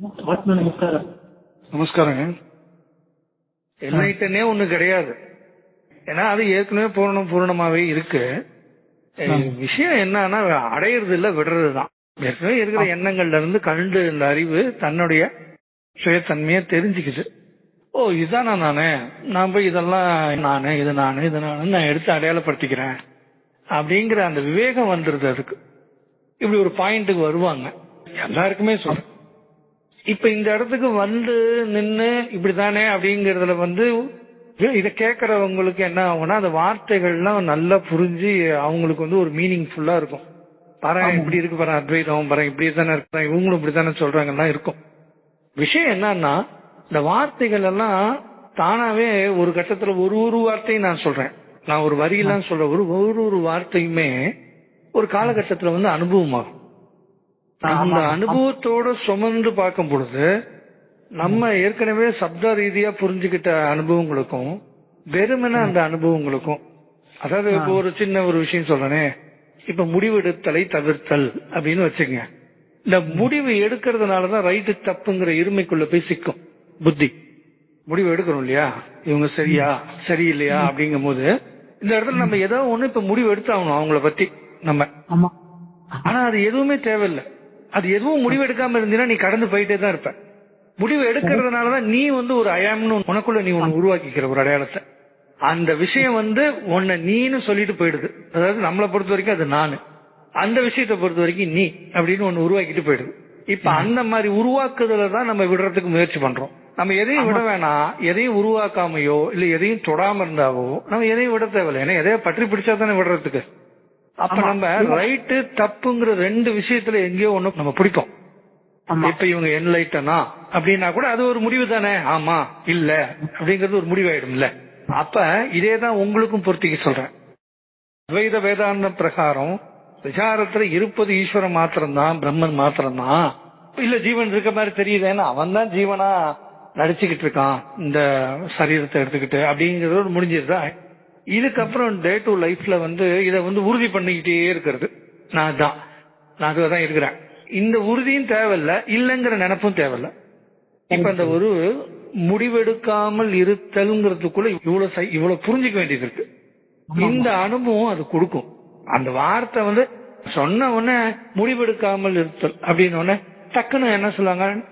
நமஸ்காரம். நமஸ்காரங்க. என்லைட்டனே ஒண்ணு கிடையாது. ஏன்னா அது ஏற்கனவே பூரணம் பூரணமாவே இருக்கு. விஷயம் என்னன்னா அடையிறது இல்ல விடுறது தான் ஏற்கனவே இருக்கிற எண்ணங்கள்ல இருந்து கண்டு இந்த அறிவு தன்னுடைய சுயத்தன்மையை தெரிஞ்சுக்குது. ஓ இதானா நானு? நான் போய் இதெல்லாம் நானு இது நானு இது நானு நான் எடுத்து அடையாளப்படுத்திக்கிறேன். அப்படிங்கிற அந்த விவேகம் வந்துருது அதுக்கு. இப்படி ஒரு பாயிண்ட்டுக்கு வருவாங்க. எல்லாருக்குமே சொல்றேன். இப்ப இந்த இடத்துக்கு வந்து நின்னு இப்படிதானே அப்படிங்கறதுல வந்து இத கேக்குறவங்களுக்கு என்ன ஆகும்னா அந்த வார்த்தைகள்லாம் நல்லா புரிஞ்சு அவங்களுக்கு வந்து ஒரு மீனிங்ஃபுல்லா இருக்கும். பாரு இப்படி இருக்கு பாரு அத்வைதம் பாரு இப்படி தானே இருக்கிறான் இவங்களும் இப்படி தானே சொல்றாங்கலாம் இருக்கும். விஷயம் என்னன்னா இந்த வார்த்தைகள் எல்லாம் தானாவே ஒரு கட்டத்துல ஒரு ஒரு வார்த்தையும் நான் சொல்றேன். நான் ஒரு வரியெல்லாம் சொல்றேன். ஒரு ஒரு ஒரு வார்த்தையுமே ஒரு காலகட்டத்துல வந்து அனுபவமாகும். அந்த அனுபவத்தோட சுமந்து பார்க்கும் பொழுது நம்ம ஏற்கனவே சப்த ரீதியா புரிஞ்சுக்கிட்ட அனுபவங்களுக்கும் வெறுமன அந்த அனுபவங்களுக்கும் அதாவது இப்போ ஒரு சின்ன ஒரு விஷயம் சொல்றேனே இப்ப முடிவெடுத்தலை தவிர்த்தல் அப்படின்னு வச்சுக்கங்க இந்த முடிவு எடுக்கிறதுனாலதான் ரைட்டு தப்புங்கிற இருமைக்குள்ள போய் சிக்கும். புத்தி. முடிவு எடுக்கிறோம் இல்லையா? இவங்க சரியா சரியில்லையா அப்படிங்கும் போது இந்த இடத்துல நம்ம ஏதோ ஒண்ணு இப்ப முடிவு எடுத்தாகணும் அவங்கள பத்தி நம்ம. ஆனா அது எதுவுமே தேவையில்லை. அது எதுவும் முடிவு எடுக்காம இருந்தீங்கன்னா நீ கடந்து போயிட்டே தான் இருப்ப. முடிவு எடுக்கிறதுனாலதான் நீ வந்து ஒரு அயாம்னு உனக்குள்ள நீ ஒண்ணு உருவாக்கிக்கிற ஒரு அடையாளத்தை. அந்த விஷயம் வந்து உன்னை நீன்னு சொல்லிட்டு போயிடுது. அதாவது நம்மளை பொறுத்த வரைக்கும் அது நானு. அந்த விஷயத்தை பொறுத்த வரைக்கும் நீ அப்படின்னு ஒண்ணு உருவாக்கிட்டு போயிடுது. இப்ப அந்த மாதிரி உருவாக்குதல தான் நம்ம விடுறதுக்கு முயற்சி பண்றோம். நம்ம எதையும் விட வேணாம். எதையும் உருவாக்காமையோ இல்ல எதையும் தொடாம இருந்தாவோ நம்ம எதையும் விட தேவையில்லை. ஏன்னா எதையோ பற்றி பிடிச்சா தானே விடுறதுக்கு. அப்ப நம்ம ரைட்டு தப்புங்கிற ரெண்டு விஷயத்துல எங்கேயோ ஒண்ணு நம்ம பிடிப்போம். இப்ப இவங்க என்லைட்டனா அப்படின்னா கூட அது ஒரு முடிவு தானே? ஆமா இல்ல. அப்படிங்கறது ஒரு முடிவாயிடும்ல. அப்ப இதே தான் உங்களுக்கும் பொறுத்திக்க சொல்றேன். அத்வைத வேதாந்த பிரகாரம் விசாரத்துல இருப்பது ஈஸ்வரன் மாத்திரம்தான் பிரம்மன் மாத்திரம்தான். இல்ல ஜீவன் இருக்க மாதிரி தெரியுதேன்னா அவன் தான் ஜீவனா நடிச்சுக்கிட்டு இருக்கான் இந்த சரீரத்தை எடுத்துக்கிட்டு அப்படிங்கறது முடிஞ்சிருதா இதுக்கப்புறம் டே டு லைஃப்ல வந்து இத வந்து உறுதி பண்ணிக்கிட்டே இருக்கிறது. நான் தான் நான் அதுதான் இருக்கிறேன். இந்த உறுதியும் தேவையில்ல இல்லைங்கிற நினைப்பும் தேவையில்ல. இப்ப அந்த ஒரு முடிவெடுக்காமல் இருத்தல்ங்கிறதுக்குள்ள இவ்வளவு இவ்வளவு புரிஞ்சுக்க வேண்டியது இருக்கு. இந்த அனுபவம் அது கொடுக்கும். அந்த வார்த்தை வந்து சொன்ன உடனே முடிவெடுக்காமல் இருத்தல் அப்படின்னு உடனே டக்குன்னு என்ன சொல்லுவாங்க?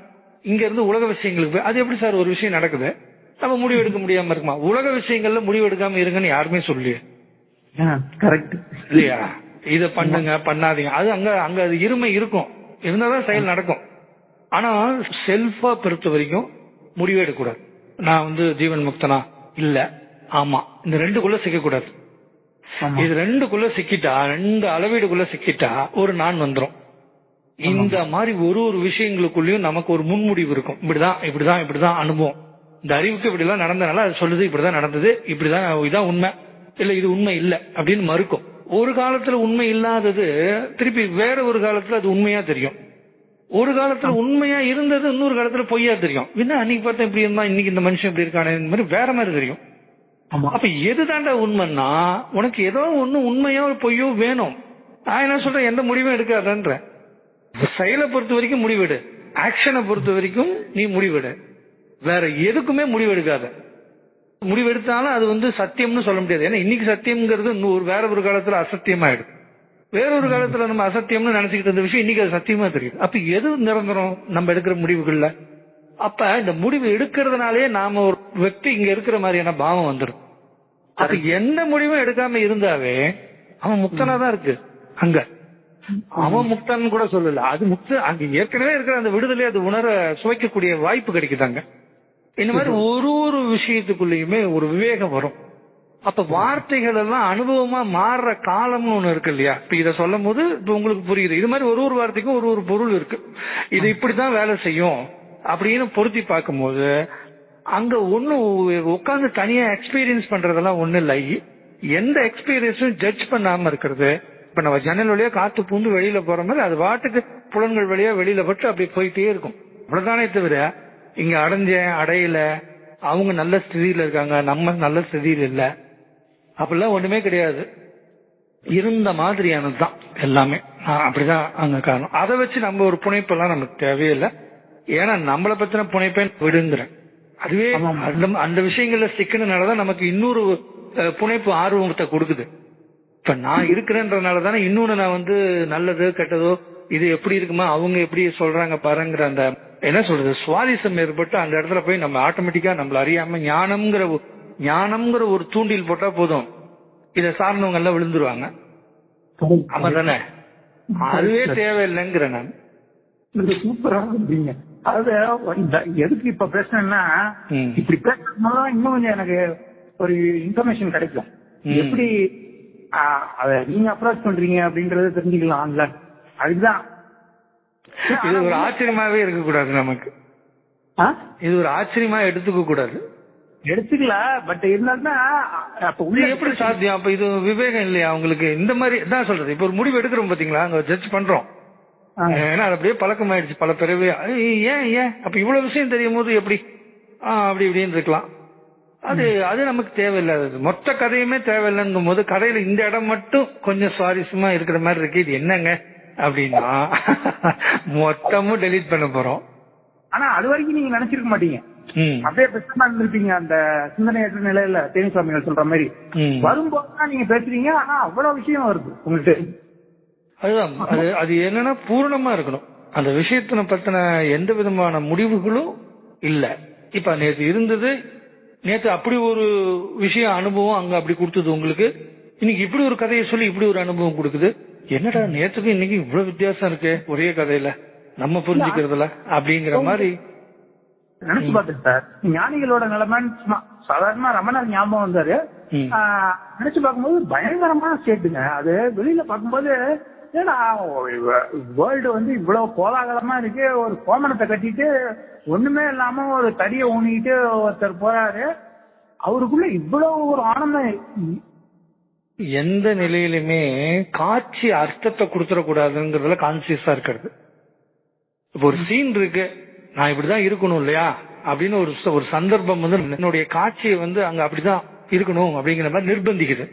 இங்க இருந்து உலக விஷயங்களுக்கு அது எப்படி சார் ஒரு விஷயம் நடக்குது? நம்ம முடிவெடுக்க முடியாம இருக்குமா? உலக விஷயங்கள்ல முடிவெடுக்காம இருங்கன்னு யாருமே சொல்லலையே. கரெக்ட் இல்லையா? இத பண்ணுங்க பண்ணாதீங்க. அது அங்க அங்க அது இருமை இருக்கும். இருந்தாதான் செயல் நடக்கும். ஆனா செல்ஃபா பொறுத்த வரைக்கும் முடிவே எடுக்கக்கூடாது. நான் வந்து ஜீவன் முக்தனா? இல்ல. ஆமா. இந்த ரெண்டுக்குள்ள சிக்க கூடாது ஆமா. இது ரெண்டுக்குள்ள சிக்கிட்டா ரெண்டு அளவீடுக்குள்ள சிக்கிட்டா ஒரு நான் வந்துரும். இந்த மாதிரி ஒரு ஒரு விஷயங்களுக்குள்ளயும் நமக்கு ஒரு முன்முடிவு இருக்கும். இப்படிதான் இப்படிதான் இப்படிதான் அனுபவம். இந்த அறிவுக்கு இப்படி எல்லாம் நடந்தனால அது சொல்லுது இப்படிதான் நடந்தது இப்படிதான் இதான் உண்மை. இல்ல இது உண்மை இல்ல அப்படின்னு மறுக்கும். ஒரு காலத்துல உண்மை இல்லாதது திருப்பி வேற ஒரு காலத்துல அது உண்மையா தெரியும். ஒரு காலத்துல உண்மையா இருந்தது இன்னொரு காலத்துல பொய்யா தெரியும். என்ன அன்னைக்கு பார்த்தா இப்படி இருந்தா இன்னைக்கு இந்த மனுஷன் இப்படி இருக்கானே இந்த மாதிரி வேற மாதிரி தெரியும். அப்ப எது தாண்டா உண்மைன்னா உனக்கு ஏதோ ஒண்ணு உண்மையோ பொய்யோ வேணும். நான் என்ன சொல்றேன் எந்த முடிவும் எடுக்காதன்ற செயலை பொறுத்த வரைக்கும் முடிவெடு. ஆக்ஷனை பொறுத்த வரைக்கும் நீ முடிவெடு. வேற எதுக்குமே முடிவு எடுக்காத முடிவு எடுத்தாலும் அது வந்து சத்தியம்னு சொல்ல முடியாது. ஏன்னா இன்னைக்கு சத்தியம்ங்கிறது ஒரு வேற ஒரு காலத்துல அசத்தியமாயிடும். வேறொரு காலத்துல நம்ம அசத்தியம்னு நினைச்சுக்கிட்டு இருந்த விஷயம் இன்னைக்கு அது சத்தியமா தெரியுது. அப்ப எது நிரந்தரம் நம்ம எடுக்கிற முடிவுகள்ல? அப்ப இந்த முடிவு எடுக்கிறதுனாலே நாம ஒரு வெற்றி இங்க இருக்கிற மாதிரியான பாவம் வந்துடும் அது எந்த முடிவும் எடுக்காம இருந்தாவே அவன் முக்தனா தான் இருக்கு. அங்க. அவன் முக்தான் கூட சொல்லல. அது முக்த அங்க ஏற்கனவே இருக்கிற அந்த விடுதலை அது உணர சுவைக்கக்கூடிய வாய்ப்பு கிடைக்குதாங்க இந்த மாதிரி ஒரு ஒரு விஷயத்துக்குள்ளயுமே ஒரு விவேகம் வரும். அப்ப வார்த்தைகள் எல்லாம் அனுபவமா மாறுற காலம்னு ஒண்ணு இருக்கு இல்லையா? இப்ப இத சொல்லும் போது இப்ப உங்களுக்கு புரியுது. இது மாதிரி ஒரு ஒரு வார்த்தைக்கும் ஒரு ஒரு பொருள் இருக்கு. இது இப்படிதான் வேலை செய்யும் அப்படின்னு பொருத்தி பார்க்கும்போது அங்க ஒண்ணு உட்கார்ந்து தனியா எக்ஸ்பீரியன்ஸ் பண்றதெல்லாம் ஒண்ணு இல்லை. எந்த எக்ஸ்பீரியன்ஸும் ஜட்ஜ் பண்ணாம இருக்கிறது. இப்ப நம்ம ஜன்னல் வழியா காத்து பூந்து வெளியில போற மாதிரி அது வாட்டுக்கு புலன்கள் வழியா வெளியில பட்டு அப்படி போயிட்டே இருக்கும். அவ்வளவுதானே தவிர இங்க அடைஞ்சேன் அடையல அவங்க நல்ல ஸ்திதியில இருக்காங்க நம்ம நல்ல ஸ்திதியில இல்ல. அப்படிலாம் ஒண்ணுமே கிடையாது. இருந்த மாதிரியானது தான் எல்லாமே அப்படிதான் அங்க காரணம். அதை வச்சு நம்ம ஒரு புனைப்பெல்லாம் நமக்கு தேவையில்லை. ஏன்னா நம்மளை பத்தின புனைப்பை விடுங்கிறேன். அதுவே. அந்த அந்த விஷயங்கள்ல சிக்கனனாலதான் நமக்கு இன்னொரு புனைப்பு ஆர்வத்தை கொடுக்குது. இப்ப நான் இருக்கிறேன்றதுனால தானே இன்னொன்னு நான் வந்து நல்லது கெட்டதோ இது எப்படி இருக்குமா அவங்க எப்படி சொல்றாங்க பாருங்கிற அந்த என்ன சொல்றது? சுவாரஸ்யம் ஏற்பட்டு அந்த இடத்துல போய் நம்ம ஆட்டோமேட்டிக்கா நம்மள அறியாம ஞானம்ங்கிற ஞானம்ங்கிற ஒரு தூண்டில் போட்டா போதும். இத சார்ந்தவங்க எல்லாம் விழுந்துருவாங்க. ஆமா தானே அதுவே தேவையில்லைங்கிறேன் நான். சூப்பரா சொல்றீங்க. இந்த- எதுக்கு இப்ப பேசுனேன்னா ம். இப்படி பேசுறதுனால இன்னும் கொஞ்சம் எனக்கு ஒரு இன்ஃபர்மேஷன் கிடைக்கும். எப்படி அத நீங்க அப்ரோச் பண்றீங்க அப்படின்றத தெரிஞ்சுக்கலாம்ல அதுதான் இது ஒரு ஆச்சரியமாவே இருக்க கூடாது நமக்கு. ஆ? இது ஒரு ஆச்சரியமா எடுத்துக்க கூடாது எடுத்துக்கல பட் இருந்தாலும் அப்ப உள்ள எப்படி சாத்தியம்? அப்ப இது விவேகம் இல்லையா உங்களுக்கு? இந்த மாதிரி தான் சொல்றது. இப்ப ஒரு முடிவு எடுக்கிறோம் பாத்தீங்களா? அங்க ஜட்ஜ் பண்றோம். ஏன்னா அது அப்படியே பழக்கமாயிடுச்சு. பல பிறவி ஐய், ஏன் ஏன்? அப்ப இவ்வளவு விஷயம் தெரியும் போது எப்படி அப்படி இப்படின்னு இருக்கலாம். அது அது நமக்கு தேவையில்லாதது. மொத்த கதையுமே தேவையில்லைங்கும் போது கதையில இந்த இடம் மட்டும் கொஞ்சம் சுவாரஸ்யமா இருக்கிற மாதிரி இருக்கு. இது என்னங்க? அப்படின்னா மொத்தமும் டெலீட் பண்ண போறோம். ஆனா அது வரைக்கும் நீங்க நினைச்சிருக்க மாட்டீங்க. அப்படியே பெஸ்டமா இருந்திருப்பீங்க. அந்த சிந்தனையற்ற நிலையில தேனி சுவாமிகள் சொல்ற மாதிரி. வரும்போதுதான் நீங்க பேசுறீங்க. ஆனா அவ்வளவு விஷயம் வருது உங்களுக்கு அதுதான். அது அது என்னன்னா பூரணமா இருக்கணும். அந்த விஷயத்தின பத்தின எந்த விதமான முடிவுகளும் இல்ல. இப்ப நேத்து இருந்தது நேத்து அப்படி ஒரு விஷயம் அனுபவம் அங்க அப்படி கொடுத்தது உங்களுக்கு. இன்னைக்கு இப்படி ஒரு கதையை சொல்லி இப்படி ஒரு அனுபவம் கொடுக்குது. என்னடா நேத்துக்கும் இன்னைக்கு இவ்வளவு வித்தியாசம் இருக்கு? ஒரே கதையில. நம்ம புரிஞ்சுக்கிறதுல? அப்படிங்கிற மாதிரி. நினைச்சு பார்த்தேன் சார். ஞானிகளோட நிலைமைன்னு சும்மா சாதாரணமா ரமணர் ஞாபகம் வந்தாரு. நினைச்சு பார்க்கும்போது பயங்கரமான ஸ்டேட்டுங்க அது வெளியில பார்க்கும்போது ஏன்னா வேர்ல்டு வந்து இவ்வளவு கோலாகலமா இருக்கு. ஒரு கோமணத்தை கட்டிட்டு ஒண்ணுமே இல்லாம ஒரு தடியை ஊனிக்கிட்டு ஒருத்தர் போறாரு. அவருக்குள்ள இவ்வளவு ஒரு ஆனந்தம் எந்த நிலையிலுமே காட்சி அர்த்தத்தை கொடுத்துடக்கூடாதுங்கிறதுல கான்சியஸா இருக்கிறது. இப்போ ஒரு சீன் இருக்கு நான் இப்படிதான் இருக்கணும் இல்லையா? அப்படின்னு ஒரு ஒரு சந்தர்ப்பம் வந்து என்னுடைய காட்சியை வந்து அங்க அப்படிதான் இருக்கணும் அப்படிங்கிற மாதிரி நிர்பந்திக்குது.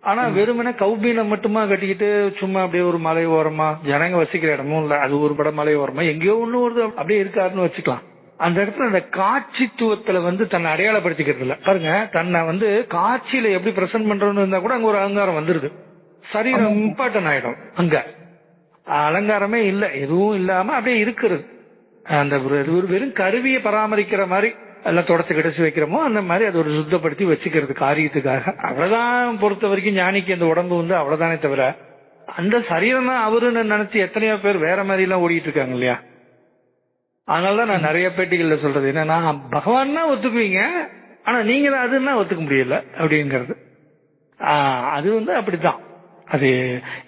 ஆனா வெறுமனே கௌபீனம் மட்டுமா கட்டிக்கிட்டு சும்மா அப்படியே ஒரு மலை ஓரமா ஜனங்க வசிக்கிற இடமும் இல்ல அது ஒரு படம் மலை ஓரமா எங்கேயோ ஒண்ணு வருது அப்படியே இருக்காருன்னு வச்சுக்கலாம். அந்த இடத்துல அந்த காட்சித்துவத்துல வந்து தன்னை அடையாளப்படுத்திக்கிறது இல்ல. பாருங்க தன்னை வந்து காட்சியில எப்படி பிரசன்ட் பண்றோம்னு இருந்தா கூட அங்க ஒரு அகங்காரம் வந்துருது. சரீரம் இம்பார்ட்டன் ஆயிடும் அங்க. அலங்காரமே இல்ல எதுவும் இல்லாம அப்படியே இருக்கிறது. அந்த ஒரு வெறும் கருவியை பராமரிக்கிற மாதிரி எல்லாம் தொடச்சு கிடச்சு வைக்கிறோமோ அந்த மாதிரி அது ஒரு சுத்தப்படுத்தி வச்சுக்கிறது காரியத்துக்காக. அவ்வளவுதான் பொறுத்த வரைக்கும் ஞானிக்கு அந்த உடம்பு வந்து அவ்வளவுதானே தவிர அந்த சரீரம் தான் அவருன்னு நினைச்சு எத்தனையோ பேர் வேற மாதிரி எல்லாம் ஓடிட்டு இருக்காங்க இல்லையா? அதனாலதான் நான் நிறைய பேட்டிகள்ல சொல்றது. என்னன்னா பகவான் தான் ஒத்துக்குவீங்க. ஆனா நீங்க தான் அதுன்னா ஒத்துக்க முடியல அப்படிங்கிறது. அது வந்து அப்படிதான் அது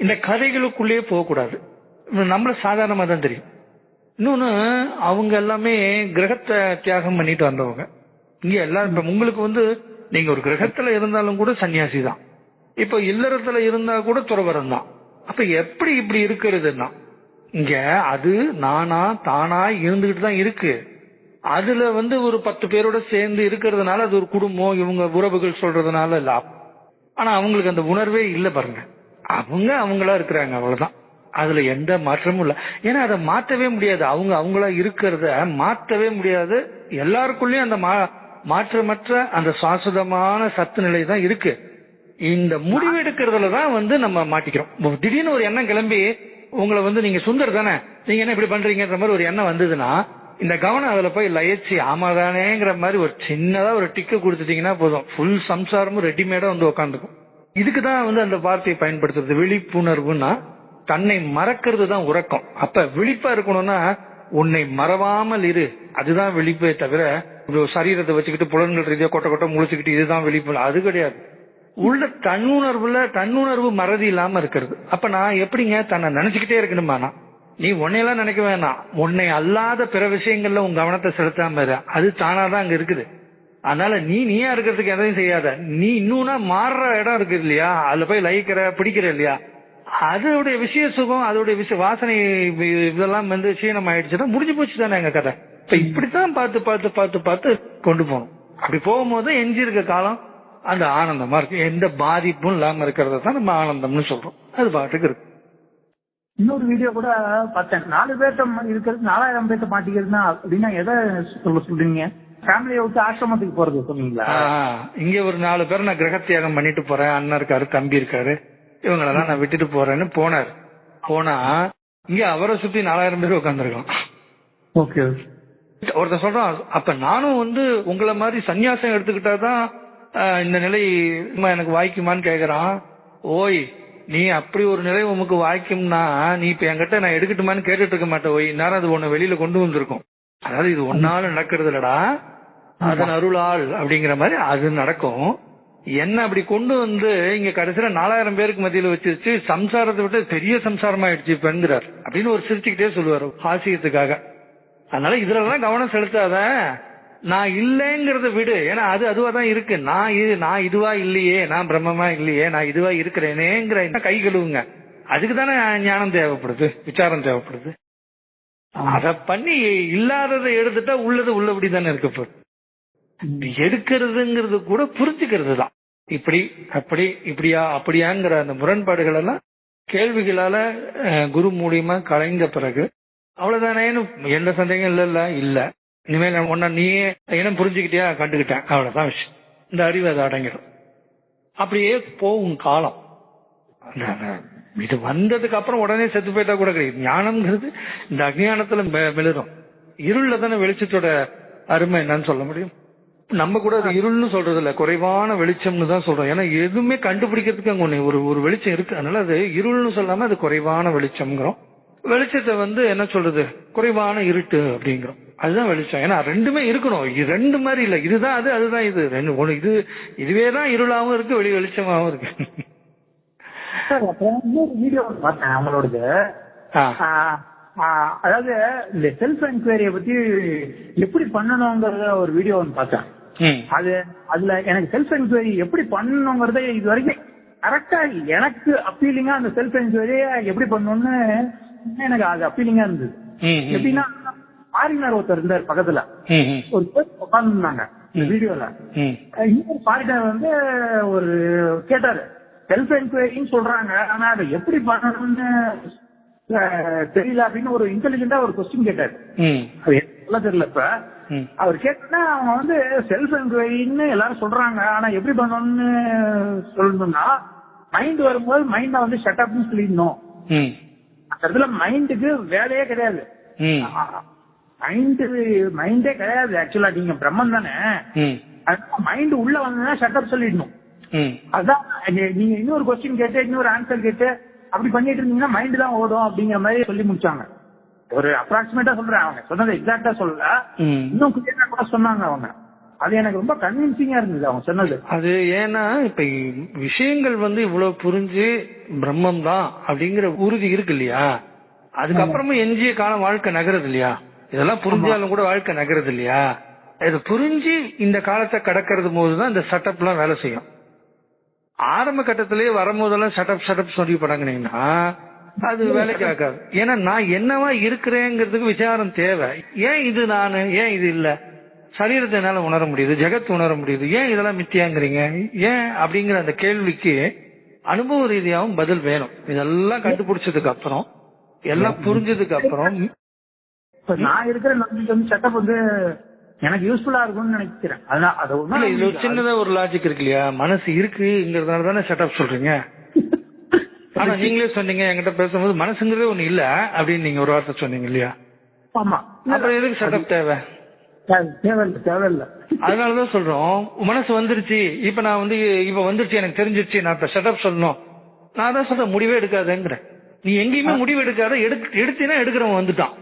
இந்த கதைகளுக்குள்ளேயே போகக்கூடாது. நம்மள சாதாரணமா தான் தெரியும். இன்னொன்னு அவங்க எல்லாமே கிரகத்தை தியாகம் பண்ணிட்டு வந்தவங்க. இங்க எல்லாரும் இப்ப உங்களுக்கு வந்து நீங்க ஒரு கிரகத்துல இருந்தாலும் கூட சன்னியாசி தான் இப்ப இல்லறத்துல இருந்தா கூட துறவரம் தான் அப்ப எப்படி இப்படி இருக்கிறதுன்னா இங்க அது நானா தானா இருந்துகிட்டு தான் இருக்கு. அதுல வந்து ஒரு பத்து பேரோட சேர்ந்து இருக்கிறதுனால அது ஒரு குடும்பம் இவங்க உறவுகள் சொல்றதுனால இல்ல. ஆனா அவங்களுக்கு அந்த உணர்வே இல்ல பாருங்க. அவங்க அவங்களா இருக்கிறாங்க அவ்வளவுதான். அதுல எந்த மாற்றமும் இல்ல. ஏன்னா அதை மாற்றவே முடியாது. அவங்க அவங்களா இருக்கிறத மாற்றவே முடியாது. எல்லாருக்குள்ளயும் அந்த மா- மாற்றமற்ற அந்த சுவாசதமான சத்து நிலை தான் இருக்கு. இந்த முடிவு தான் வந்து நம்ம மாட்டிக்கிறோம். திடீர்னு ஒரு எண்ணம் கிளம்பி உங்களை வந்து நீங்க சுந்தர் தானே? நீங்க என்ன இப்படி பண்றீங்கன்ற மாதிரி ஒரு எண்ணம் வந்ததுன்னா இந்த கவனம் அதுல போய் லயிச்சு ஆமாதானேங்கிற மாதிரி ஒரு சின்னதா ஒரு டிக்கு கொடுத்துட்டீங்கன்னா போதும். ஃபுல் சம்சாரமும் ரெடிமேடா வந்து உட்காந்துக்கும் இதுக்கு தான் வந்து அந்த வார்த்தையை பயன்படுத்துறது. விழிப்புணர்வுன்னா தன்னை மறக்கிறது தான் உறக்கம். அப்ப விழிப்பா இருக்கணும்னா உன்னை மறவாமல் இரு. அதுதான் விழிப்பே தவிர ஒரு சரீரத்தை வச்சுக்கிட்டு புலன்கள் ரீதியா கொட்ட கொட்ட முழிச்சுக்கிட்டு இதுதான் விழிப்பு. அது கிடையாது. உள்ள தன்னுணர்வுல தன்னுணர்வு மறதி இல்லாம இருக்கிறது. அப்ப நான் எப்படிங்க தன்னை நினைச்சுக்கிட்டே இருக்கணுமா நான் நீ உன்னையெல்லாம் நினைக்க வேணாம். உன்னை அல்லாத பிற விஷயங்கள்ல உன் கவனத்தை செலுத்தாம இரு. அது தானாதான் அங்க இருக்குது. அதனால நீ நீயா இருக்கிறதுக்கு எதையும் செய்யாத. நீ இன்னும்னா மாறுற இடம் இருக்கு இல்லையா? அதுல போய் லயிக்கிற பிடிக்கிற இல்லையா? அதோடைய விஷய சுகம் அதோடைய விஷய வாசனை இதெல்லாம் வந்து சீனம் ஆயிடுச்சுன்னா முடிஞ்சு போச்சு தானே எங்க கதை. இப்ப இப்படித்தான் பார்த்து பார்த்து பார்த்து பார்த்து கொண்டு போகணும். அப்படி போகும்போது எஞ்சி இருக்க காலம் அந்த ஆனந்தமா இருக்கு. எந்த பாதிப்பும் இல்லாம இருக்கிறத தான் நம்ம ஆனந்தம்னு சொல்றோம். அது பாட்டுக்கு இருக்கு. இன்னொரு வீடியோ கூட பார்த்தேன். நாலு பேர்த்த இருக்கிறது நாலாயிரம் பேர்த்த மாட்டிக்கிறதுனா அப்படின்னா எதை சொல்ல சொல்றீங்க? ஃபேமிலியை விட்டு ஆசிரமத்துக்கு போறது சொன்னீங்களா? இங்க ஒரு நாலு பேர் நான் கிரகத்தியாகம் பண்ணிட்டு போறேன். அண்ணன் இருக்காரு தம்பி இருக்காரு. இவங்களெல்லாம் நான் விட்டுட்டு போறேன்னு போனார். போனா இங்க அவரை சுத்தி நாலாயிரம் பேர் உட்காந்துருக்கோம் ஓகே. ஒருத்தன் சொல்றான் அப்ப நானும் வந்து உங்களை மாதிரி சன்னியாசம் எடுத்துக்கிட்டாதான் இந்த நிலை எனக்கு வாய்க்குமான்னு கேக்குறான். ஓய் நீ அப்படி ஒரு நிலை உமக்கு வாய்க்கும்னா நீ இப்ப என்கிட்ட நான் எடுக்கட்டுமான்னு கேட்டுட்டு இருக்க மாட்டேன் ஓய். நேரம் அது உன்னை வெளியில கொண்டு வந்திருக்கும். அதாவது இது ஒன்னால நடக்கிறது இல்லடா. அதன் அருளால் அப்படிங்கிற மாதிரி அது நடக்கும். என்ன அப்படி கொண்டு வந்து இங்க கடைசியில நாலாயிரம் பேருக்கு மத்தியில வச்சிருச்சு. சம்சாரத்தை விட்டு பெரிய சம்சாரம் ஆயிடுச்சு இப்பங்கிறார் அப்படின்னு ஒரு சிரிச்சுக்கிட்டே சொல்லுவாரு. ஹாசியத்துக்காக. அதனால இதுலலாம் கவனம் செலுத்தாத. நான் இல்லைங்கிறத விடு. ஏன்னா அது அதுவா தான் இருக்கு. நான் இது நான் இதுவா இல்லையே நான் பிரம்மமா இல்லையே நான் இதுவா இருக்கிறேனேங்கிற என்ன கை கழுவுங்க. அதுக்கு தானே ஞானம் தேவைப்படுது விசாரம் தேவைப்படுது. அத பண்ணி இல்லாததை எடுத்துட்டா உள்ளது உள்ளபடி தானே இருக்க இப்போ. எடுக்கிறதுங்கிறது கூட புரிஞ்சுக்கிறது தான். இப்படி அப்படி இப்படியா அப்படியாங்கிற அந்த முரண்பாடுகள் எல்லாம் கேள்விகளால குரு மூலியமா கலைந்த பிறகு அவ்வளவுதானேன்னு எந்த சந்தேகம் இல்ல இல்ல இல்ல. இனிமேல் நான் உன்னை நீயே என்ன புரிஞ்சுக்கிட்டியா? கண்டுக்கிட்டேன். அவ்வளவுதான் விஷயம். இந்த அறிவு அதை அடங்கிடும். அப்படியே போகும் காலம். இது வந்ததுக்கு அப்புறம் உடனே செத்து போயிட்டா கூட கிடையாது. ஞானம்ங்கிறது இந்த அஜ்ஞானத்துல மெ- இருள்ல தானே வெளிச்சத்தோட அருமை என்னன்னு சொல்ல முடியும்? நம்ம கூட அது இருள்னு சொல்றது இல்ல குறைவான வெளிச்சம்னு தான் சொல்றோம். ஏன்னா எதுவுமே கண்டுபிடிக்கிறதுக்கு அங்க ஒண்ணு ஒரு ஒரு வெளிச்சம் இருக்கு. அதனால அது இருள்னு சொல்லாம அது குறைவான வெளிச்சம்ங்கிறோம். வெளிச்சத்தை வந்து என்ன சொல்றது? குறைவான இருட்டு அப்படிங்கிறோம். அதுதான் வெளிச்சம். ஏன்னா ரெண்டுமே இருக்கணும். இது ரெண்டு மாதிரி இல்ல. இதுதான் அது அதுதான் இது. ரெண்டு ஒண்ணு இது இதுவே தான் இருளாவும் இருக்கு வெளி வெளிச்சமாவும் இருக்கு. வீடியோ பார்த்தேன் அவங்களோடது. அதாவது இந்த செல்ஃப் என்கொயரிய பத்தி எப்படி பண்ணணுங்கிறத ஒரு வீடியோ ஒன்று பார்த்தேன். அது அதுல எனக்கு செல்ஃப் என்கொயரி எப்படி பண்ணணுங்கிறத இது வரைக்கும் கரெக்டா எனக்கு அப்பீலிங்கா அந்த செல்ஃப் என்கொயரிய எப்படி பண்ணணும்னு எனக்கு அது அப்பீலிங்கா இருந்தது. எப்படின்னா ஃபாரினர் ஒருத்தர் இருந்தார் பக்கத்துல. ஒரு பேர் உட்காந்துருந்தாங்க. வீடியோல. இன்னொரு ஃபாரினர் வந்து ஒரு கேட்டாரு செல்ஃப் என்கொயரின்னு சொல்றாங்க ஆனா அதை எப்படி பண்ணணும்னு தெரியல அப்படின்னு ஒரு இன்டெலிஜென்டா ஒரு கொஸ்டின் கேட்டாரு சொல்ல தெரியல இப்ப. அவர் கேட்டா அவங்க வந்து செல்ஃப் என்கொயரின்னு எல்லாரும் சொல்றாங்க ஆனா எப்படி பண்ணணும்னு சொல்லணும்னா மைண்ட் வரும்போது மைண்ட வந்து ஷட்டப்னு சொல்லிடணும் ம். அந்த இடத்துல மைண்டுக்கு வேலையே கிடையாது. மைண்டு மைண்டே கிடையாது. ஆக்சுவலா நீங்க பிரம்மன் தானே. மைண்ட் உள்ள வந்ததுன்னா ஷட்டப் சொல்லிடணும். அதான் நீங்க இன்னொரு கொஸ்டின் கேட்டு இன்னொரு ஆன்சர் கேட்டு அப்படி பண்ணிட்டு இருந்தீங்கன்னா மைண்ட் தான் ஓடும் அப்படிங்கிற மாதிரி சொல்லி முடிச்சாங்க. ஒரு அப்ராக்சிமேட்டா சொல்றேன். அவங்க சொன்னதை எக்ஸாக்டா சொல்லல. இன்னும் கிளியரா கூட சொன்னாங்க அவங்க. அது எனக்கு ரொம்ப கன்வின்சிங்கா இருந்தது அவங்க சொன்னது. அது ஏன்னா இப்ப விஷயங்கள் வந்து இவ்வளவு புரிஞ்சு பிரம்மம் தான் அப்படிங்கிற உறுதி இருக்கு இல்லையா? அதுக்கப்புறமா எஞ்சிய காலம் வாழ்க்கை நகருது இல்லையா? இதெல்லாம் புரிஞ்சாலும் கூட வாழ்க்கை நகருது இல்லையா? இது புரிஞ்சு இந்த காலத்தை கடக்கிறது போதுதான் இந்த செட்டப் எல்லாம் வேலை செய்யும். ஆரம்ப கட்டத்திலேயே வரும்போதெல்லாம் செட்டப் செட்டப் சொல்லி படங்கினீங்கன்னா அது வேலைக்கு ஆகாது. ஏன்னா நான் என்னவா இருக்கிறேங்கிறதுக்கு விசாரம் தேவை. ஏன் இது நானு? ஏன் இது இல்ல? சரீரத்தை என்னால உணர முடியுது ஜெகத் உணர முடியுது. ஏன் இதெல்லாம் மித்தியாங்கிறீங்க? ஏன்? அப்படிங்கிற அந்த கேள்விக்கு அனுபவ ரீதியாவும் பதில் வேணும். இதெல்லாம் கண்டுபிடிச்சதுக்கு அப்புறம் எல்லாம் புரிஞ்சதுக்கு அப்புறம் இப்ப நான் இருக்கிற நம்பிக்கை வந்து செட்டப் வந்து எனக்கு யூஸ்ஃபுல்லா இருக்கும்னு நினைக்கிறேன். அதான் அது இல்ல, இதுல ஒரு ஒண்ணு சின்னதா ஒரு லாஜிக் இருக்கு இல்லையா? மனசு இருக்குங்கிறதுனால தானே செட்டப் சொல்றீங்க? ஆனா நீங்களே சொன்னீங்க என்கிட்ட பேசும்போது மனசுங்கிறதே ஒண்ணு இல்ல அப்படின்னு நீங்க ஒரு வார்த்தை சொன்னீங்க இல்லையா? ஆமா. அப்புறம் எதுக்கு செட்டப் தேவை? தேவையில்லை தேவையில்லை. அதனாலதான் சொல்றோம். மனசு வந்துருச்சு. இப்ப நான் வந்து இப்ப வந்துருச்சு எனக்கு தெரிஞ்சிருச்சு. நான் இப்ப செட்டப் சொல்லணும். நான் தான் சொல்றேன் முடிவே எடுக்காதேங்கிறேன். நீ எங்கேயுமே முடிவு எடுக்காத எடுக்க எடுத்தீங்கன்னா எடுக்கிறவன் வந்துட்டான்.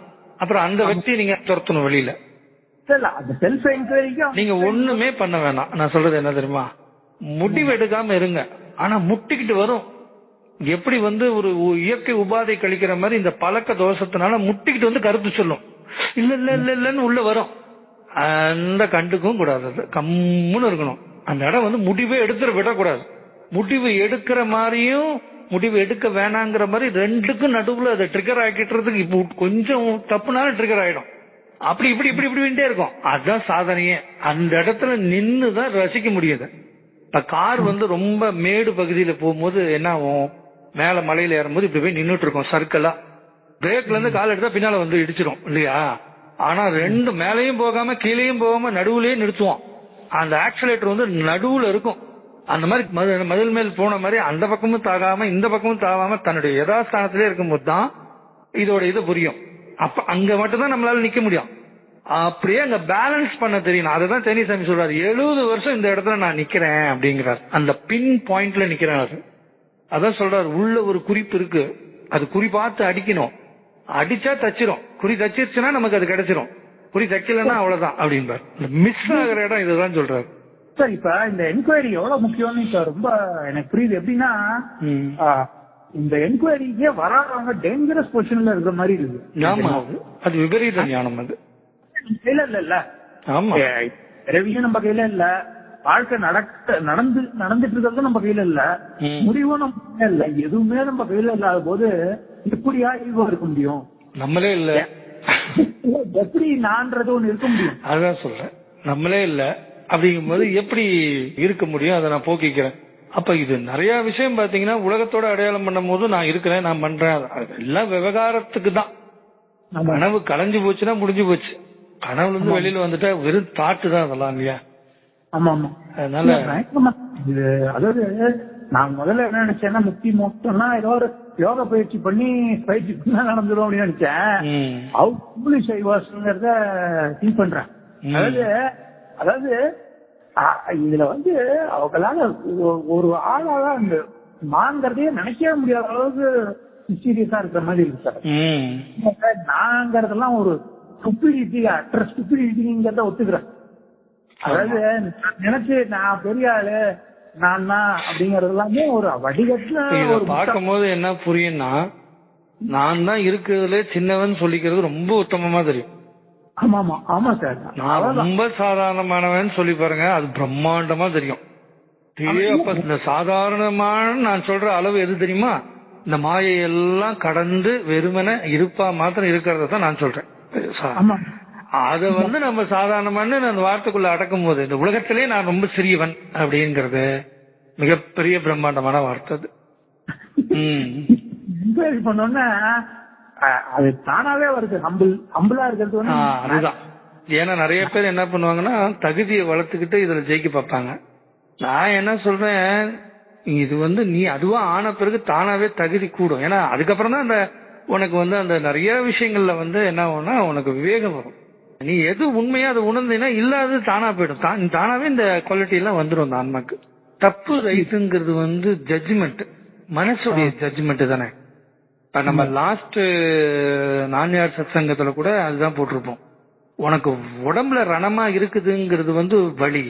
அப்புறம் அந்த வெற்றி நீங்க துரத்தணும் வெளியில. அந்த செல்ஃப் என்கொயரிக்கும் நீங்க ஒண்ணுமே பண்ண வேணாம். நான் சொல்றது என்ன தெரியுமா? முடிவு எடுக்காம இருங்க. ஆனா முட்டிக்கிட்டு வரும். எப்படி வந்து ஒரு இயற்கை உபாதை கழிக்கிற மாதிரி இந்த பழக்க தோஷத்தினால முட்டிக்கிட்டு வந்து கருத்து சொல்லும். இல்ல இல்ல இல்ல இல்லன்னு உள்ள வரும். அந்த கண்டுக்கும் கூடாது அது. கம்முன்னு இருக்கணும். அந்த இடம் வந்து முடிவே எடுத்துட விடக்கூடாது. முடிவு எடுக்கிற மாதிரியும் முடிவு எடுக்க வேணாங்கிற மாதிரி ரெண்டுக்கும் நடுவுல அதை ட்ரிகர் ஆக்கிட்டுறதுக்கு இப்போ கொஞ்சம் தப்புனாலும் ட்ரிகர் ஆயிடும். அப்படி இப்படி இப்படி இப்படின்ட்டே இருக்கும். அதுதான் சாதனையே. அந்த இடத்துல நின்னு தான் ரசிக்க முடியுது. இப்ப கார் வந்து ரொம்ப மேடு பகுதியில போகும்போது என்ன ஆகும்? மேல மலையில ஏறும்போது இப்படி போய் நின்னுட்டு இருக்கோம் சர்க்கிளா பிரேக்ல இருந்து கால் எடுத்தா பின்னால வந்து இடிச்சிடும் இல்லையா? ஆனா ரெண்டு மேலையும் போகாம கீழேயும் போகாம நடுவுலயே நிறுத்துவோம். அந்த ஆக்சிலேட்டர் வந்து நடுவுல இருக்கும். அந்த மாதிரி மது- மதில் மேல் போன மாதிரி அந்த பக்கமும் தாகாம இந்த பக்கமும் தாகாம தன்னுடைய யதாஸ்தானத்திலே இருக்கும்போது தான் இதோட இது புரியும். அப்ப அங்க மட்டும்தான் நம்மளால நிக்க முடியும். அப்படியே அங்க பேலன்ஸ் பண்ண தெரியணும் அதுதான் தேனிசாமி சொல்றாரு. எழுபது வருஷம் இந்த இடத்துல நான் நிக்கிறேன் அப்படிங்கிறார். அந்த பின் பாயிண்ட்ல நிக்கிறேன் அதான் சொல்றாரு. உள்ள ஒரு குறிப்பு இருக்கு. அது குறி பார்த்து அடிக்கணும். அடிச்சா தச்சிரும். குறி தச்சிருச்சுன்னா நமக்கு அது கிடைச்சிரும். குறி தைக்கலன்னா அவ்வளவுதான் அப்படின்பார் இந்த மிஸ் ஆகிற இடம் இதுதான் சொல்றாரு. சார் இப்ப இந்த என்கொயரி எவ்வளவு முக்கியம்னு இப்ப ரொம்ப எனக்கு புரியுது. எப்படின்னா இந்த என்கொயரிக்கே வராதவங்க டேஞ்சரஸ் பொசிஷன்ல இருக்கிற மாதிரி இருக்கு ஆமா. அது விபரீத ஞானம் அது. கையில இல்ல இல்ல. ஆமா. ரெவியூ நம்ம கையில இல்ல. வாழ்க்கை நடக்க நடந்து நடந்துட்டு இருக்கிறது நம்ம கையில இல்ல. முடிவும் நம்ம கையில இல்ல. எதுவுமே நம்ம கையில இல்லாத போது எப்படியா ஈகோ இருக்க முடியும்? நம்மளே இல்ல. எப்படி நான்றது ஒண்ணு இருக்க முடியும்? அதான் சொல்றேன். நம்மளே இல்ல. அப்படிங்கும்போது எப்படி இருக்க முடியும்? அதை நான் போக்கிக்கிறேன். அப்ப இது நிறைய விஷயம் பாத்தீங்கன்னா உலகத்தோட அடையாளம் பண்ணும் போது நான் இருக்கிறேன் நான் பண்றேன். எல்லாம் விவகாரத்துக்கு தான். கனவு கலைஞ்சு போச்சுன்னா முடிஞ்சு போச்சு. கனவுல இருந்து வெளியில வந்துட்டா வெறும் தாட்டு தான் அதெல்லாம் இல்லையா? ஆமா ஆமா. அதனால இது அதாவது நான் முதல்ல என்ன நினைச்சேன்னா முக்தி மோட்டம்னா ஏதோ ஒரு யோகா பயிற்சி பண்ணி பயிற்சி பண்ணா நடந்துடும் அப்படின்னு நினைச்சேன். ம், ஹவு ஃபுலிஷ் ஐ வாஸ்ங்கிறத திங்க் பண்றேன். அதாவது அதாவது இதுல வந்து அவங்களால ஒரு ஆளால அந்த மாங்கிறதையே நினைக்கவே முடியாத அளவுக்கு சீரியஸா இருக்கிற மாதிரி இருக்கு சார். நாங்கிறதெல்லாம் ஒரு ஸ்டுபிடிட்டி அற்ற ஸ்டுபிடிட்டிங்கிறத ஒத்துக்கிறேன். அதாவது நான் நினைச்சு நான் பெரிய ஆளு நான் தான் அப்படிங்கறது எல்லாமே ஒரு வடிகட்டின இத ஒரு பார்க்கும்போது என்ன புரியும்னா நான் தான் இருக்கிறதுல சின்னவன் சொல்லிக்கிறது ரொம்ப உத்தமமா தெரியும். ஆமா ஆமா சார். நான் ரொம்ப சாதாரணமானவன் சொல்லி பாருங்க அது பிரம்மாண்டமா தெரியும். அப்ப இந்த சாதாரணமான நான் சொல்ற அளவு எது தெரியுமா? இந்த மாயை எல்லாம் கடந்து வெறுமனே இருப்பா மாத்திரம் இருக்கிறத தான் நான் சொல்றேன். அத வந்து நம்ம சாதாரணமான அந்த வார்த்தைக்குள்ள அடக்கும் போது இந்த உலகத்திலே நான் ரொம்ப சிறியவன் அப்படிங்கிறது மிகப்பெரிய பிரம்மாண்டமான வார்த்தை அது. பண்ணோன்னா அது தானாவே வருது ஹம்பிள் ஹம்பிளா இருக்கிறது வந்து அதுதான். ஏன்னா நிறைய பேர் என்ன பண்ணுவாங்கன்னா தகுதியை வளர்த்துக்கிட்டு இதுல ஜெயிக்க பார்ப்பாங்க. நான் என்ன சொல்றேன் இது வந்து நீ அதுவா ஆன பிறகு தானாவே தகுதி கூடும். ஏன்னா அதுக்கப்புறம் தான் அந்த உனக்கு வந்து அந்த நிறைய விஷயங்கள்ல வந்து என்ன ஆகும்னா உனக்கு விவேகம் வரும். நீ எது உண்மையா அதை உணர்ந்தீங்கன்னா இல்லாதது தானா போயிடும். தான் தானாவே இந்த குவாலிட்டி எல்லாம் வந்துடும் அந்த ஆன்மாக்கு. தப்பு ரைட்டுங்கிறது வந்து ஜட்ஜ்மெண்ட் மனசுடைய ஜட்ஜ்மெண்ட் தானே. இப்ப நம்ம லாஸ்ட் நான்யார் சத்சங்கத்துல கூட அதுதான் போட்டிருப்போம். உனக்கு உடம்புல ரணமா இருக்குதுங்கிறது வந்து வலி.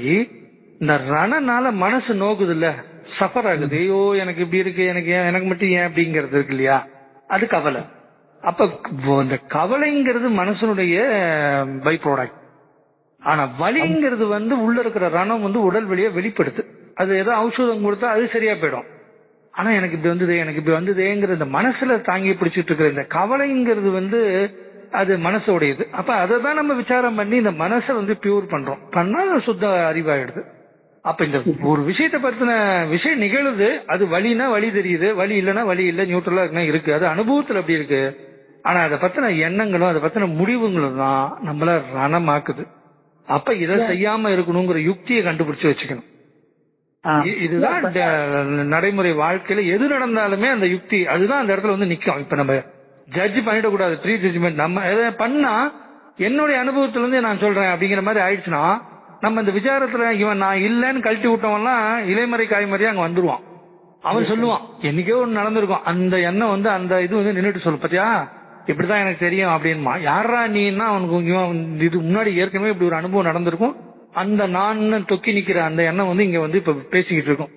இந்த ரணனால மனசு நோக்குது இல்ல சஃபர் ஆகுது. ஐயோ எனக்கு இப்படி இருக்கு எனக்கு ஏன் எனக்கு மட்டும் ஏன் அப்படிங்கிறது இருக்கு இல்லையா? அது கவலை. அப்ப இந்த கவலைங்கிறது மனசனுடைய பை ப்ராடக்ட் ஆனா வலிங்கிறது வந்து உள்ள இருக்கிற ரணம் வந்து உடல் வழியா வெளிப்படுத்து. அது ஏதோ ஔஷதம் கொடுத்தா அது சரியா போயிடும். ஆனா எனக்கு இப்படி வந்ததே எனக்கு இப்படி வந்ததேங்கிற இந்த மனசுல தாங்கி பிடிச்சிட்டு இருக்கிற இந்த கவலைங்கிறது வந்து அது மனசோடையது. அப்ப அதை தான் நம்ம விசாரம் பண்ணி இந்த மனசை வந்து பியூர் பண்றோம். பண்ணா சுத்த அறிவாயிடுது. அப்ப இந்த ஒரு விஷயத்தை பத்தின விஷயம் நிகழுது. அது வலினா வலி தெரியுது. வலி இல்லைன்னா வலி இல்ல. நியூட்ரலா இருக்குன்னா இருக்கு. அது அனுபவத்துல அப்படி இருக்கு. ஆனா அதை பத்தின எண்ணங்களும் அதை பத்தின முடிவுங்களும் தான் நம்மள ரணமாக்குது. அப்ப இதை செய்யாம இருக்கணுங்கிற யுக்தியை கண்டுபிடிச்சு வச்சுக்கணும். இதுதான் நடைமுறை வாழ்க்கையில எது நடந்தாலுமே அந்த யுக்தி அதுதான் அந்த இடத்துல வந்து நிக்கும். இப்ப நம்ம ஜட்ஜ் பண்ணிடக்கூடாது. ப்ரீ ஜட்ஜ்மெண்ட் நம்ம எதை பண்ணா என்னுடைய அனுபவத்துல இருந்து நான் சொல்றேன் அப்படிங்கிற மாதிரி ஆயிடுச்சுன்னா நம்ம இந்த விசாரத்துல இவன் நான் இல்லைன்னு கழட்டி விட்டவன்லாம் இலைமறை காய்மறையா அங்க வந்துருவான். அவன் சொல்லுவான். என்னைக்கோ ஒண்ணு நடந்திருக்கும். அந்த எண்ணம் வந்து அந்த இது வந்து நின்னுட்டு சொல்லு. பாத்தியா? இப்படிதான் எனக்கு தெரியும் அப்படின்மா. யாரா நீன்னா அவனுக்கு இவன் இது முன்னாடி ஏற்கனவே இப்படி ஒரு அனுபவம் நடந்திருக்கும். அந்த நான் தொக்கி நிக்கிற அந்த எண்ணம் வந்து இங்க வந்து இப்ப பேசிக்கிட்டு இருக்கும்.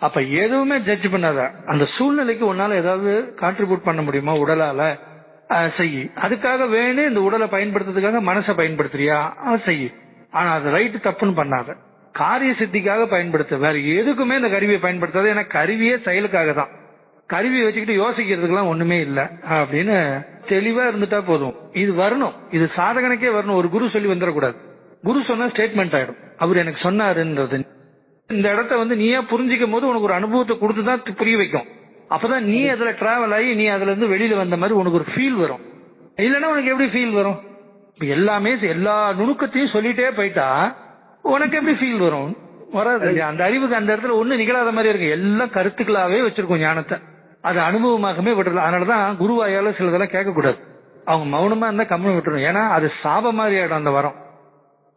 அப்ப எதுவுமே ஜட்ஜ் பண்ணாத. அந்த சூழ்நிலைக்கு உன்னால ஏதாவது கான்ட்ரிபியூட் பண்ண முடியுமா உடலால? அஹ், செய். அதுக்காக வேணும் இந்த உடலை பயன்படுத்துறதுக்காக மனசை பயன்படுத்துறியா? அஹ், செய். ஆனா அது ரைட்டு தப்புன்னு பண்ணாத. காரிய சித்திக்காக பயன்படுத்த. வேற எதுக்குமே இந்த கருவியை பயன்படுத்தாது. ஏன்னா கருவியே செயலுக்காக தான். கருவியை வச்சுக்கிட்டு யோசிக்கிறதுக்கெல்லாம் ஒண்ணுமே இல்லை. அப்படின்னு தெளிவா இருந்துட்டா போதும். இது வரணும். இது சாதகனுக்கே வரணும். ஒரு குரு சொல்லி வந்துடக்கூடாது. குரு சொன்னா ஸ்டேட்மெண்ட் ஆயிடும். அவர் எனக்கு சொன்னாருன்றது. இந்த இடத்த வந்து நீயா புரிஞ்சிக்கும் போது உனக்கு ஒரு அனுபவத்தை கொடுத்துதான் புரிய வைக்கும். அப்பதான் நீ அதுல டிராவல் ஆகி நீ அதுல இருந்து வெளியில வந்த மாதிரி உனக்கு ஒரு ஃபீல் வரும். இல்லைன்னா உனக்கு எப்படி ஃபீல் வரும்? எல்லாமே எல்லா நுணுக்கத்தையும் சொல்லிட்டே போயிட்டா உனக்கு எப்படி ஃபீல் வரும்? வராது? அந்த அறிவுக்கு அந்த இடத்துல ஒண்ணு நிகழாத மாதிரி இருக்கு. எல்லாம் கருத்துக்களாவே வச்சிருக்கோம் ஞானத்தை. அது அனுபவமாகவே விட்டுறலாம். அதனாலதான் குருவாயால சிலதெல்லாம் கேட்க கூடாது அவங்க மௌனமா இருந்தா கம்முன்னு விட்டுறணும். ஏன்னா அது சாப மாதிரி ஆயிடும் அந்த வரம்.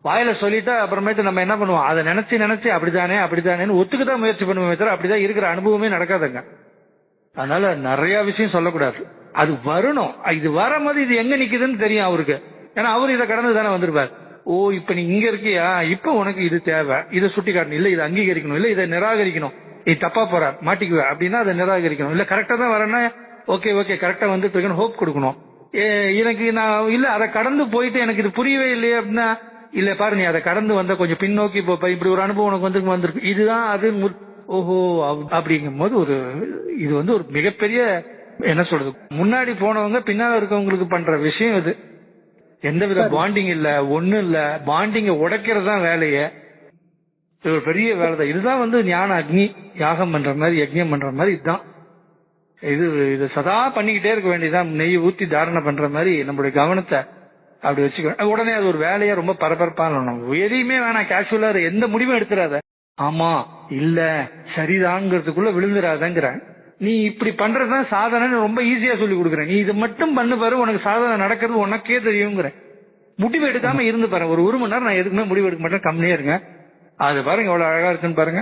வாயில சொல்லிட்டா அப்புறமேட்டு நம்ம என்ன பண்ணுவோம்? அதை நினைச்சு நினைச்சு அப்படிதானே அப்படிதானேன்னு ஒத்துக்கதான் முயற்சி பண்ணுவோமே தவிர அப்படிதான் இருக்கிற அனுபவமே நடக்காதுங்க. அதனால நிறைய விஷயம் சொல்லக்கூடாது. அது வரணும். இது வரும்போது இது எங்க நிக்குதுன்னு தெரியும் அவருக்கு. ஏன்னா அவர் இதை கடந்து தானே வந்திருப்பார். ஓ இப்ப நீ இங்க இருக்கியா? இப்ப உனக்கு இது தேவை. இதை சுட்டி காட்டணும் இல்ல இதை அங்கீகரிக்கணும். இல்ல இதை நிராகரிக்கணும். நீ தப்பா போற. மாட்டிக்குவ. அப்படின்னா அதை நிராகரிக்கணும். இல்ல கரெக்டா தான் வரேன்னா ஓகே ஓகே கரெக்டா வந்துட்டு இருக்கணும் ஹோப் கொடுக்கணும். ஏ, எனக்கு நான் இல்ல அதை கடந்து போயிட்டு எனக்கு இது புரியவே இல்லையே அப்படின்னா இல்ல பாரு நீ அதை கடந்து வந்த கொஞ்சம் பின்னோக்கி போப்ப இப்படி ஒரு அனுபவம் உனக்கு வந்து வந்திருக்கு. இதுதான் அது ஓஹோ அப்- அப்படிங்கும் போது ஒரு இது வந்து ஒரு மிகப்பெரிய என்ன சொல்றது முன்னாடி போனவங்க பின்னால இருக்கவங்களுக்கு பண்ற விஷயம் இது. எந்தவித பாண்டிங் இல்ல ஒண்ணும் இல்ல. பாண்டிங்க உடைக்கிறது தான் வேலையே. இது ஒரு பெரிய வேலை தான். இதுதான் வந்து ஞான அக்னி யாகம் பண்ற மாதிரி யஜ்ஞம் பண்ற மாதிரி இதுதான். இது இது சதா பண்ணிக்கிட்டே இருக்க வேண்டியதுதான். நெய் ஊத்தி தாரணை பண்ற மாதிரி நம்மளுடைய கவனத்தை அப்படி வச்சுக்கணும். உடனே அது ஒரு வேலையா ரொம்ப பரபரப்பான எதையுமே வேணாம் கேஷுவலா எந்த முடிவும் எடுத்துறாத. ஆமா இல்ல சரிதாங்கிறதுக்குள்ள விழுந்துராதங்கிற நீ இப்படி பண்றதுதான் சாதனைன்னு ரொம்ப ஈஸியா சொல்லி கொடுக்குறேன். நீ இதை மட்டும் பண்ணு பாரு உனக்கு சாதனை நடக்கிறது உனக்கே தெரியுங்கிற முடிவு எடுக்காம இருந்து பாருங்க. ஒரு ஒரு மணி நேரம் நான் எதுக்குமே முடிவு எடுக்க மாட்டேன். கம்மியா இருங்க. அது பாருங்க எவ்வளவு அழகா இருக்குன்னு பாருங்க.